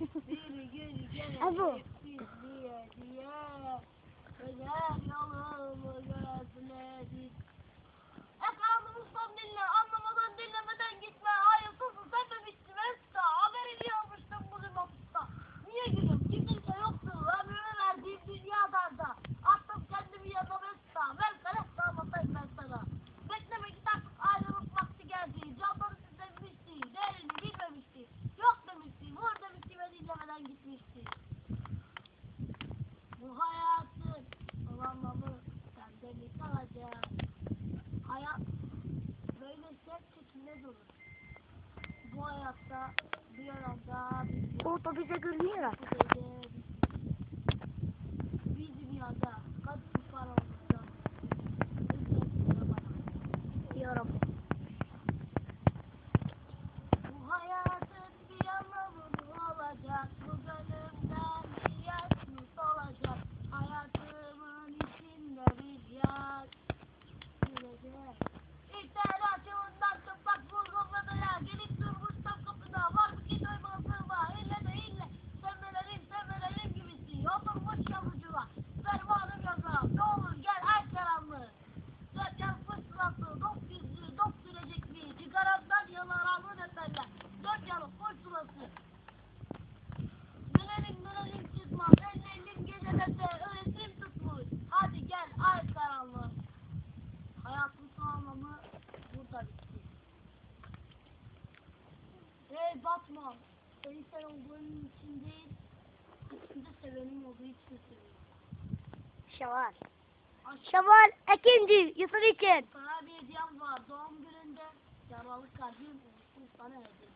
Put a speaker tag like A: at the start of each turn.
A: les gars, les gars, Moja ta biologa... Bo to widzę gorila. Batman. Ben insan olduğum için değil, aslında sevenim olduğu için seviyorum.
B: Şaval. Şaval ikinci Yusuf için.
A: Sana bir hediyem var. Doğum gününde yaralı kalbim sana hediye